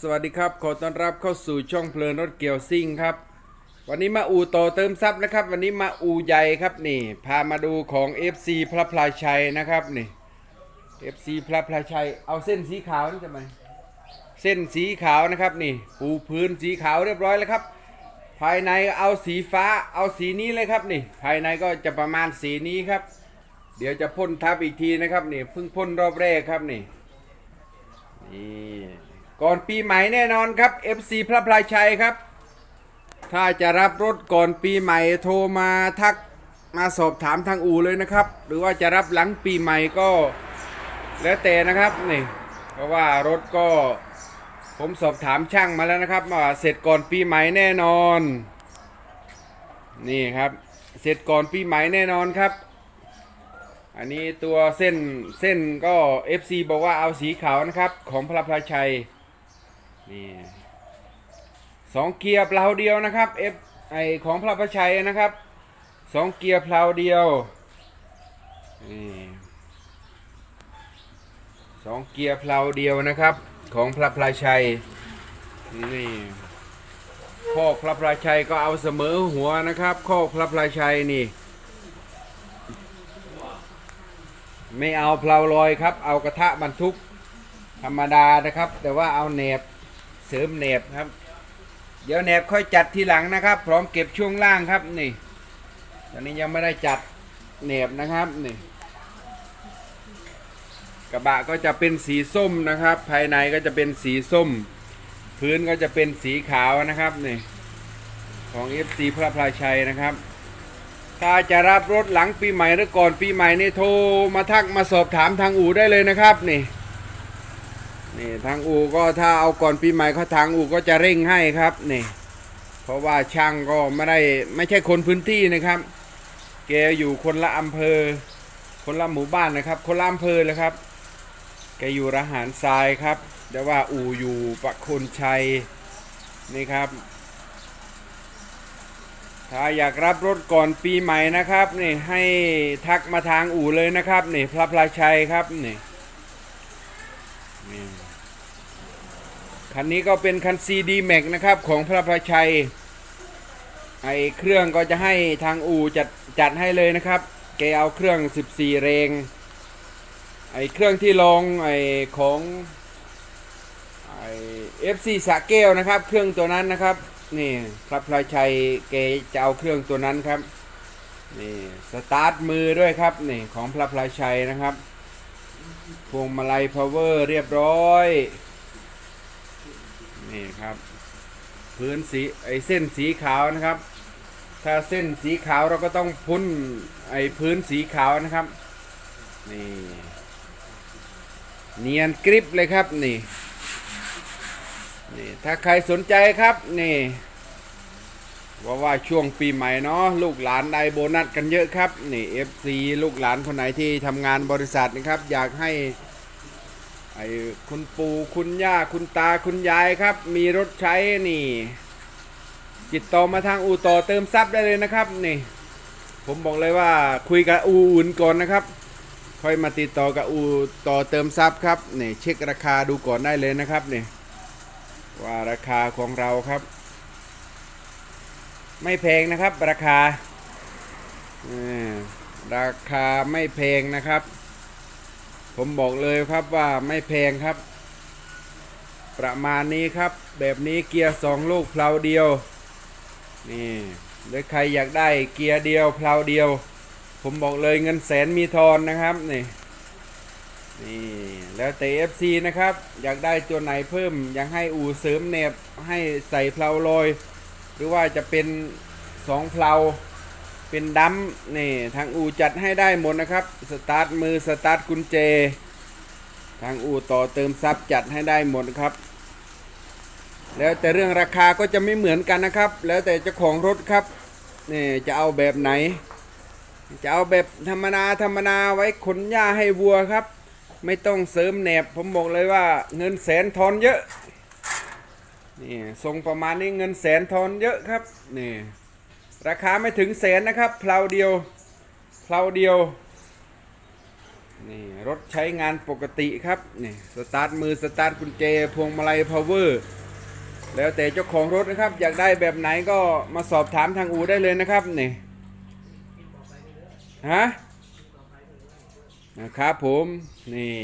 สวัสดีครับ ขอต้อนรับเข้าสู่ช่องเพลินรถเกี่ยวซิ่งครับ วันนี้มาอูโตเติมซับนะครับ วันนี้มาอูใหญ่ครับนี่ พามาดูของ FC พระพลายชัยนะครับนี่ FC พระพลายชัย เอาเส้นสีขาวนี่ทำไมเส้นสีขาวนะครับนี่ปูพื้นสีขาวเรียบร้อยแล้วครับ ภายในเอาสีฟ้าเอาสีนี้เลยครับนี่ ภายในก็จะประมาณสีนี้ครับ เดี๋ยวจะพ่นทับอีกทีนะครับนี่เพิ่งพ่นรอบแรกครับนี่นี่ ก่อนปีใหม่แน่นอนครับ FC พระพลายชัยครับ ถ้าจะรับรถก่อนปีใหม่โทรมาทักมาสอบถามทางอู่เลยนะครับ หรือว่าจะรับหลังปีใหม่ก็ แล้วแต่นะครับนี่เพราะว่ารถก็ผมสอบถามช่างมาแล้วนะครับว่าเสร็จก่อนปีใหม่แน่นอน นี่ครับ เสร็จก่อนปีใหม่แน่นอนครับ อันนี้ตัวเส้นเส้นก็ FC บอกว่าเอาสีขาวนะครับ ของพระพลาชัย นี่สองเกียร์เพลาเดียวนะครับ F ไอของพระพลาชัยนะครับสองเกียร์เพลาเดียวนี่สองเกียร์เพลาเดียวนะครับ ของพระพลาชัยนี่ข้อพระพลาชัยก็เอาเสมอหัวนะครับข้อพระพลาชัยนี่ ไม่เอาเพลาลอยครับ เอากระทะบรรทุกธรรมดานะครับ แต่ว่าเอาแหนบ เสริมแหนบครับ เดี๋ยวแหนบค่อยจัดทีหลังนะครับ พร้อมเก็บช่วงล่างครับนี่ ตอนนี้ยังไม่ได้จัดแหนบนะครับนี่กระบะก็จะเป็นสีส้มนะครับ ภายในก็จะเป็นสีส้ม พื้นก็จะเป็นสีขาวนะครับนี่ของ FC พระพลาชัยนะครับ ถ้าจะรับรถหลังปีใหม่หรือก่อนปีใหม่นี่โทรมาทักมาสอบถามทางอู่ได้เลยนะครับนี่ นี่ทางอู่ก็ถ้าเอาก่อนปีใหม่เขาทางอู่ก็จะเร่งให้ครับนี่เพราะว่าช่างก็ไม่ได้ไม่ใช่คนพื้นที่นะครับ แกอยู่คนละอำเภอ คนละหมู่บ้านนะครับ คนละอำเภอเลยครับ แกอยู่ระหารทรายครับแต่ว่าอู่อยู่ประคนชัยนี่ครับ ถ้าอยากรับรถก่อนปีใหม่นะครับนี่ให้ทักมาทางอู่เลยนะครับนี่พระพลาชัยครับนี่นี่ คันนี้ก็เป็นคัน CD Max นะครับของพระพลาชัย ไอเครื่องก็จะให้ทางอู่จัดจัดให้เลยนะครับ แกเอาเครื่อง 14 เรง ไอเครื่องที่ลองไอของไอ FC สะแก้วนะครับ เครื่องตัวนั้นนะครับนี่พระพลายชัยเกจะเอาเครื่องตัวนั้นครับนี่สตาร์ทมือด้วยครับนี่ของพระพลายชัยนะครับพวงมาลัยพาวเวอร์เรียบร้อย นี่ครับ พื้นสีไอเส้นสีขาวนะครับ ถ้าเส้นสีขาวเราก็ต้องพุ้นไอพื้นสีขาวนะครับนี่เนียนกริบเลยครับนี่นี่ถ้าใครสนใจครับนี่ว่าว่าช่วงปีใหม่เนาะลูกหลานได้โบนัสกันเยอะครับนี่ FC ลูกหลานคนไหนที่ทำงานบริษัทนะครับ อยากให้ ไอ้คุณปู่คุณย่าคุณตาคุณยายครับ มีรถใช้นี่ติดต่อมาทางอู่ต่อเติมซับได้เลยนะครับนี่ผมบอกเลยว่าคุยกับอู่อื่นก่อนนะครับ ค่อยมาติดต่อกับอู่ต่อเติมซับครับนี่เช็คราคาดูก่อนได้เลยนะครับนี่ว่าราคาของเราครับ ไม่แพงนะครับราคาราคาไม่แพงนะครับ ผมบอกเลยครับว่าไม่แพงครับ ประมาณนี้ครับ แบบนี้เกียร์สองลูกเพลาเดียว นี่หรือใครอยากได้เกียร์เดียวเพลาเดียว ผมบอกเลยเงินแสนมีทอนนะครับนี่นี่แล้วแต่ FC นะครับ อยากได้ตัวไหนเพิ่ม อยากให้อู่เสริมเนบให้ใส่เพลาลอย หรือว่าจะเป็นสองเพลา เป็นดัมนี่ทางอู่จัดให้ได้หมดนะครับ สตาร์ทมือสตาร์ทกุญแจ ทางอู่ต่อเติมซับจัดให้ได้หมดครับ แล้วแต่เรื่องราคาก็จะไม่เหมือนกันนะครับ แล้วแต่เจ้าของรถครับนี่จะเอาแบบไหน จะเอาแบบธรรมดาธรรมดาไว้ขนหญ้าให้วัวครับ ไม่ต้องเสริมแหนบ ผมบอกเลยว่าเงินแสนทอนเยอะนี่ทรงประมาณนี้เงินแสนทอนเยอะครับนี่ ราคาไม่ถึงแสนนะครับเพลาเดียวเพลาเดียวนี่รถใช้งานปกติครับนี่สตาร์ทมือสตาร์ทกุญแจพวงมาลัยพาวเวอร์แล้วแต่เจ้าของรถนะครับ อยากได้แบบไหนก็มาสอบถามทางอูได้เลยนะครับนี่ฮะนะครับผมนี่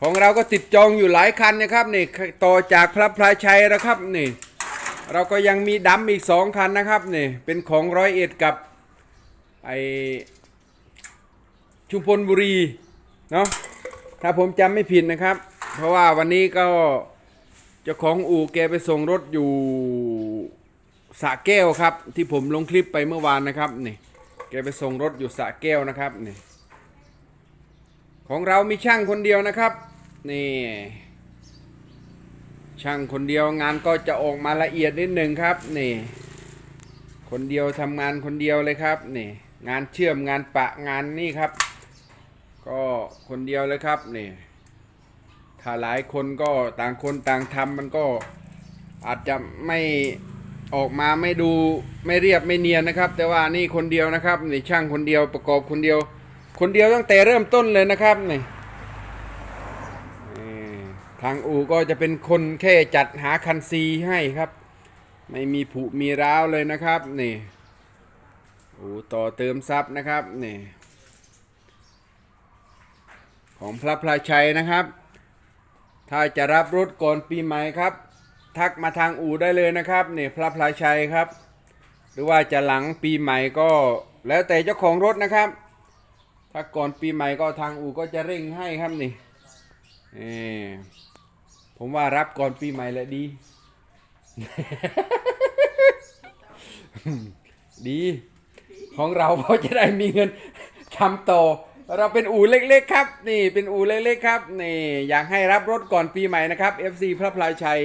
ของเราก็ติดจองอยู่หลายคันนะครับนี่ต่อจากพระพลายชัยนะครับนี่ เราก็ยังมีดัมอีกสองคันนะครับนี่เป็นของร้อยเอ็ดกับไอชุมพลบุรีเนาะถ้าผมจำไม่ผิดนะครับ เพราะว่าวันนี้ก็เจ้าของอู่แกไปส่งรถอยู่สะแก้วครับ ที่ผมลงคลิปไปเมื่อวานนะครับนี่แกไปส่งรถอยู่สะแก้วนะครับนี่ของเรามีช่างคนเดียวนะครับนี่ ช่างคนเดียวงานก็จะออกมาละเอียดนิดหนึ่งครับนี่ คนเดียวทำงานคนเดียวเลยครับนี่งานเชื่อมงานปะงานนี่ครับ ก็คนเดียวเลยครับนี่ถ้าหลายคนก็ต่างคนต่างทำมันก็อาจจะไม่ออกมาไม่ดูไม่เรียบไม่เนียนนะครับ แต่ว่านี่คนเดียวนะครับนี่ช่างคนเดียวประกอบคนเดียว คนเดียวตั้งแต่เริ่มต้นเลยนะครับนี่างอู่ก็จะเป็นคนแค่จัดหาคันซีให้ครับ ไม่มีผุมีร้าวเลยนะครับนี่อู่ต่อเติมซับนะครับนี่ของพระพลาชัยนะครับ ถ้าจะรับรถก่อนปีใหม่ครับ ทักมาทางอู่ได้เลยนะครับนี่พระพลาชัยครับ หรือว่าจะหลังปีใหม่ก็แล้วแต่เจ้าของรถนะครับ ถ้าก่อนปีใหม่ก็ทางอู่ก็จะเร่งให้ครับนี่นี่ ผมว่ารับก่อนปีใหม่แหละดี ดี ของเราเพราะจะได้มีเงินทำต่อเราเป็นอู่เล็กๆครับ นี่เป็นอู่เล็กๆครับ นี่ อยากให้รับรถก่อนปีใหม่นะครับ FC พระพลายชัย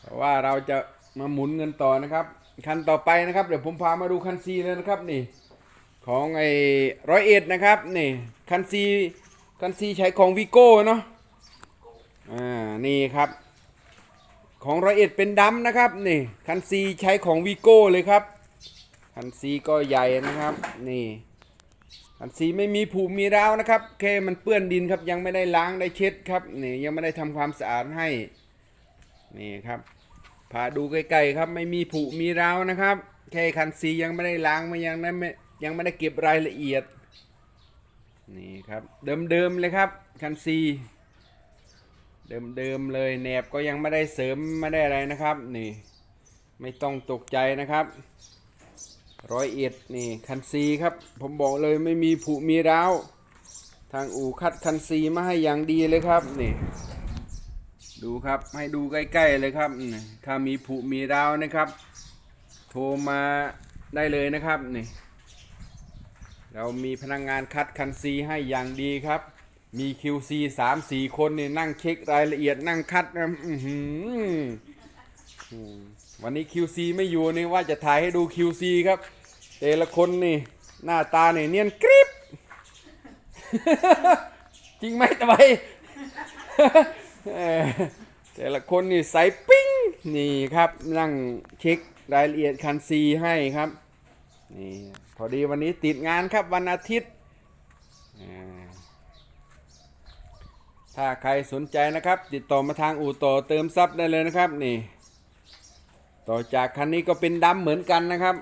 เพราะว่าเราจะมาหมุนเงินต่อนะครับ คันต่อไปนะครับ เดี๋ยวผมพามาดูคันซีเลยนะครับนี่ ของไอ้ร้อยเอ็ดนะครับ นี่ คันซีคันซีใช้ของวิโก้เนาะ อ่านี่ครับ ของร้อยเอ็ดเป็นดำนะครับนี่คันซีใช้ของวิโก้เลยครับคันซีก็ใหญ่นะครับนี่คันซีไม่มีผุมีร้าวนะครับแค่มันเปื้อนดินครับยังไม่ได้ล้างได้เช็ดครับนี่ยังไม่ได้ทำความสะอาดให้นี่ครับพาดูใกล้ๆครับไม่มีผุมีร้าวนะครับแค่คันซียังไม่ได้ล้างไม่ยังไม่ยังไม่ได้เก็บรายละเอียดนี่ครับเดิมๆเลยครับคันซี เดิมๆเลยแหนบก็ยังไม่ได้เสริมไม่ได้อะไรนะครับ นี่ไม่ต้องตกใจนะครับร้อยเอ็ดนี่คันซีครับ ผมบอกเลยไม่มีผุมีร้าวทางอู่คัดคันซีมาให้อย่างดีเลยครับนี่ดูครับให้ดูใกล้ๆเลยครับถ้ามีผุมีร้าวนะครับ โทรมาได้เลยนะครับนี่เรามีพนักงงานคัดคันซีให้อย่างดีครับ มี QC 3 4คนนี่นั่งเช็ครายละเอียดนั่งคัดนะวันนี้ QC ไม่อยู่นี่ว่าจะถ่ายให้ดู QC ครับ แต่ละคนนี่ หน้าตาเนี่ยเนียนกริบจริงไหมตะไบแต่ละคนนี่ใสปิ้งนี่ครับ นั่งเช็ครายละเอียดคันซีให้ครับนี่พอดีวันนี้ติดงานครับวันอาทิตย์ ถ้าใครสนใจนะครับ ติดต่อมาทางอู่ต่อเติมซับได้เลยนะครับนี่ ต่อจากคันนี้ก็เป็นดำเหมือนกันนะครับ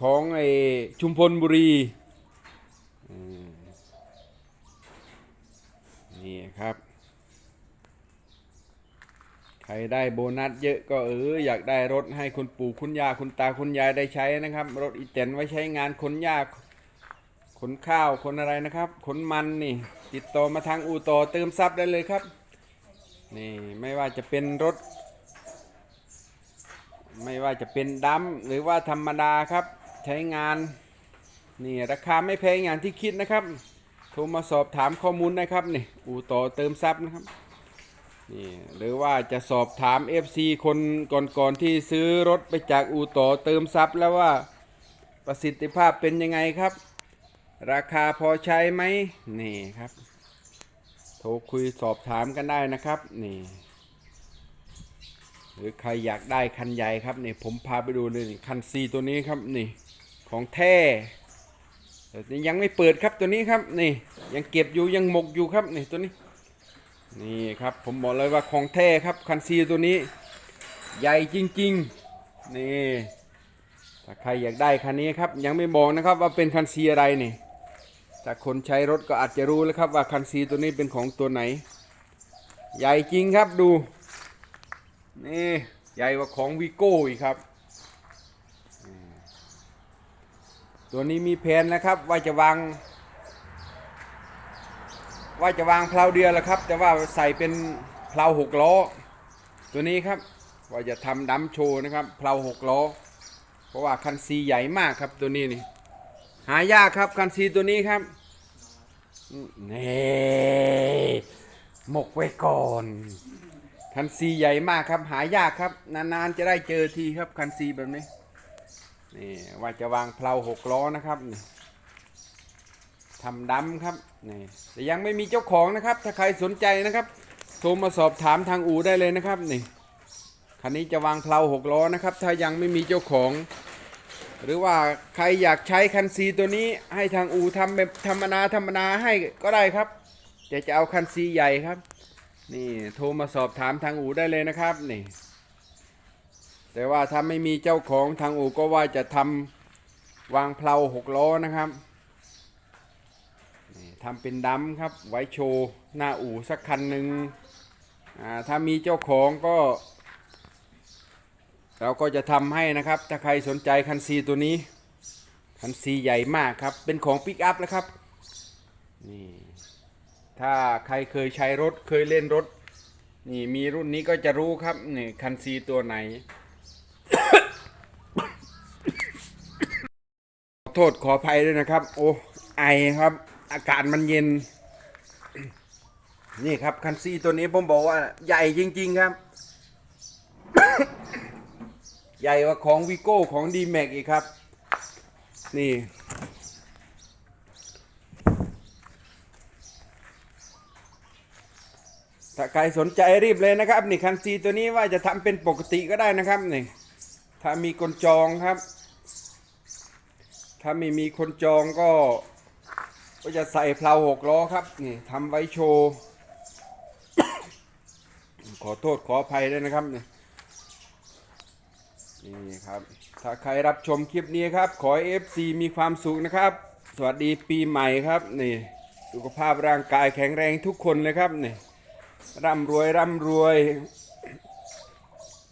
ของไอชุมพลบุรีนี่ครับ ใครได้โบนัสเยอะก็เอออยากได้รถให้คุณปู่คุณยาคุณตาคุณยายได้ใช้นะครับ รถอีแตนไว้ใช้งานขนหญ้า ขนข้าวขนอะไรนะครับ ขนมันนี่ ติดต่อมาทางอู่ต่อเติมซับได้เลยครับ นี่ไม่ว่าจะเป็นรถ ไม่ว่าจะเป็นดำหรือว่าธรรมดาครับ ใช้งาน นี่ราคาไม่แพงอย่างที่คิดนะครับ โทรมาสอบถามข้อมูลนะครับนี่อู่ต่อเติมซับนะครับนี่หรือว่าจะสอบถาม FC คนก่อนๆที่ซื้อรถไปจากอู่ต่อเติมซับแล้วว่าประสิทธิภาพเป็นยังไงครับ ราคาพอใช้ไหมนี่ครับ โทรคุยสอบถามกันได้นะครับนี่หรือใครอยากได้คันใหญ่ครับนี่ผมพาไปดูเลยนี่คันซีตัวนี้ครับนี่ของแท้แต่ยังไม่เปิดครับตัวนี้ครับนี่ยังเก็บอยู่ยังหมกอยู่ครับนี่ตัวนี้นี่ครับผมบอกเลยว่าของแท้ครับคันซีตัวนี้ ใหญ่จริงๆนี่ถ้าใครอยากได้คันนี้ครับยังไม่บอกนะครับว่าเป็นคันซีอะไรนี่ ถ้าคนใช้รถก็อาจจะรู้แล้วครับว่าคันซีตัวนี้เป็นของตัวไหน ใหญ่จริงครับดู นี่ใหญ่กว่าของวีโก้อีกครับ ตัวนี้มีแผนนะครับว่าจะวาง ว่าจะวางเพลาเดียวแล้วครับ แต่ว่าใส่เป็นเพลาหกล้อ ตัวนี้ครับว่าจะทำดัมโชว์นะครับเพลาหกล้อ เพราะว่าคันซีใหญ่มากครับตัวนี้นี่หายากครับคันซีตัวนี้ครับ นี่หมกไว้ก่อนคันซีใหญ่มากครับ หายากครับ นานๆจะได้เจอทีครับคันซีแบบนี้นี่ว่าจะวางเพลาหกล้อนะครับทำดำครับนี่แต่ยังไม่มีเจ้าของนะครับ ถ้าใครสนใจนะครับโทรมาสอบถามทางอู่ได้เลยนะครับนี่คันนี้จะวางเพลาหกล้อนะครับ ถ้ายังไม่มีเจ้าของ หรือว่าใครอยากใช้คันซีตัวนี้ให้ทางอูทำแบบธรรมนาธรรมนาให้ก็ได้ครับจะจะเอาคันซีใหญ่ครับ นี่โทรมาสอบถามทางอูได้เลยนะครับนี่ แต่ว่าถ้าไม่มีเจ้าของทางอูก็ว่าจะทำวางเพลาหกล้อนะครับทำเป็นดัมครับไว้โชว์หน้าอู่สักคันหนึ่งถ้ามีเจ้าของก็ เราก็จะทำให้นะครับ ถ้าใครสนใจคันซีตัวนี้ คันซีใหญ่มากครับ เป็นของปิกอัพแล้วครับ นี่ ถ้าใครเคยใช้รถเคยเล่นรถ นี่มีรุ่นนี้ก็จะรู้ครับ นี่คันซีตัวไหน ขอโทษขออภัยด้วยนะครับ โอ้ไอครับ อากาศมันเย็น นี่ครับคันซีตัวนี้ผมบอกว่าใหญ่จริง ๆ ครับ ใหญ่กว่าของวีโก้ของดีแม็กอีกครับ นี่ ถ้าใครสนใจรีบเลยนะครับ นี่คันซีตัวนี้ว่าจะทำเป็นปกติก็ได้นะครับนี่ถ้ามีคนจองครับ ถ้าไม่มีคนจองก็ ก็จะใส่เพลาหกล้อครับนี่ทำไว้โชว์ ขอโทษขออภัยด้วยนะครับนี่ นี่ครับ ถ้าใครรับชมคลิปนี้ครับ ขอ FC มีความสุขนะครับ สวัสดีปีใหม่ครับนี่สุขภาพร่างกายแข็งแรงทุกคนเลยครับนี่ร่ำรวยร่ำรวย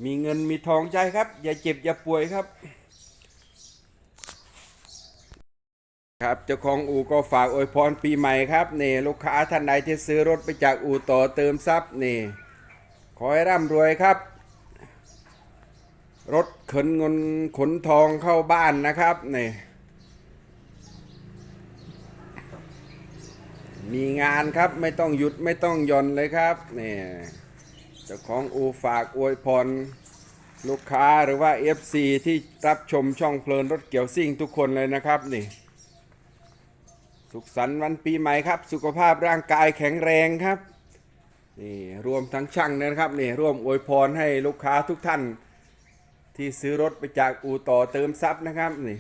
มีเงินมีทองใจครับ อย่าเจ็บอย่าป่วยครับ ครับเจ้าของอู่ก็ฝากอวยพรปีใหม่ครับนี่ลูกค้าท่านใดที่ซื้อรถไปจากอู่ต่อเติมทรัพย์นี่ ขอให้ร่ำรวยครับ รถขนเงินขนทองเข้าบ้านนะครับนี่มีงานครับไม่ต้องหยุดไม่ต้องย่อนเลยครับนี่เจ้าของอูฝากอวยพรลูกค้าหรือว่า FC ที่รับชมช่องเพลินรถเกี่ยวซิ่งทุกคนเลยนะครับนี่ สุขสันต์วันปีใหม่ครับ สุขภาพร่างกายแข็งแรงครับนี่รวมทั้งช่างนะครับนี่ร่วมอวยพรให้ลูกค้าทุกท่าน ที่ซื้อรถไปจากอู่ต่อเติมทรัพย์นะครับนี่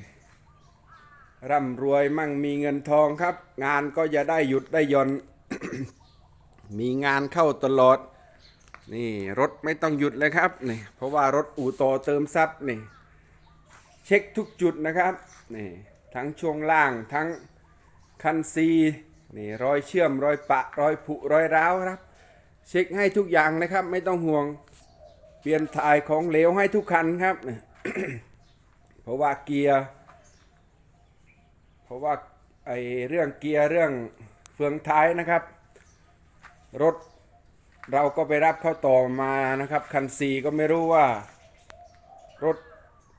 ร่ำรวยมั่งมีเงินทองครับ งานก็จะได้หยุดได้ย่อน มีงานเข้าตลอด นี่รถไม่ต้องหยุดเลยครับนี่เพราะว่ารถอู่ต่อเติมทรัพย์นี่เช็คทุกจุดนะครับนี่ทั้งช่วงล่างทั้งคันซีนี่รอยเชื่อมรอยปะรอยผุรอยร้าวครับ เช็คให้ทุกอย่างนะครับ ไม่ต้องห่วง ปลี่ยนถ่ายของเหลวให้ทุกคันครับ เพราะว่าเกียร์ เพราะว่าไอเรื่องเกียร์เรื่องเฟืองท้ายนะครับ รถเราก็ไปรับเข้าต่อมานะครับ คันซีก็ไม่รู้ว่า รถ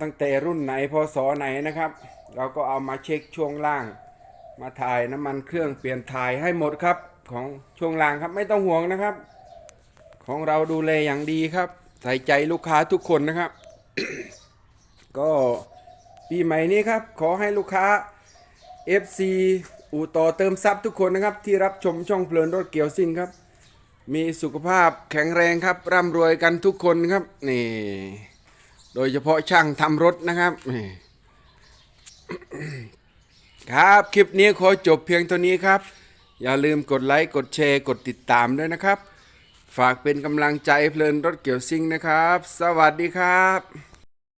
ตั้งแต่รุ่นไหนพศไหนนะครับ เราก็เอามาเช็คช่วงล่าง มาถ่ายน้ำมันเครื่องเปลี่ยนถ่ายให้หมดครับของช่วงล่างครับไม่ต้องห่วงนะครับ ของเราดูแลอย่างดีครับ ใส่ใจลูกค้าทุกคนนะครับ ก็ปีใหม่นี้ครับ ขอให้ลูกค้า FC อู่ต่อเติมซับทุกคนนะครับ ที่รับชมช่องเพลินรถเกี่ยวซิ่งครับ มีสุขภาพแข็งแรงครับ ร่ำรวยกันทุกคนครับนี่โดยเฉพาะช่างทำรถนะครับนี่ครับคลิปนี้ขอจบเพียงเท่านี้ครับ อย่าลืมกดไลค์ กดแชร์ กดติดตามด้วยนะครับ ฝากเป็นกำลังใจเพลินรถเกี่ยวซิ่งนะครับ สวัสดีครับ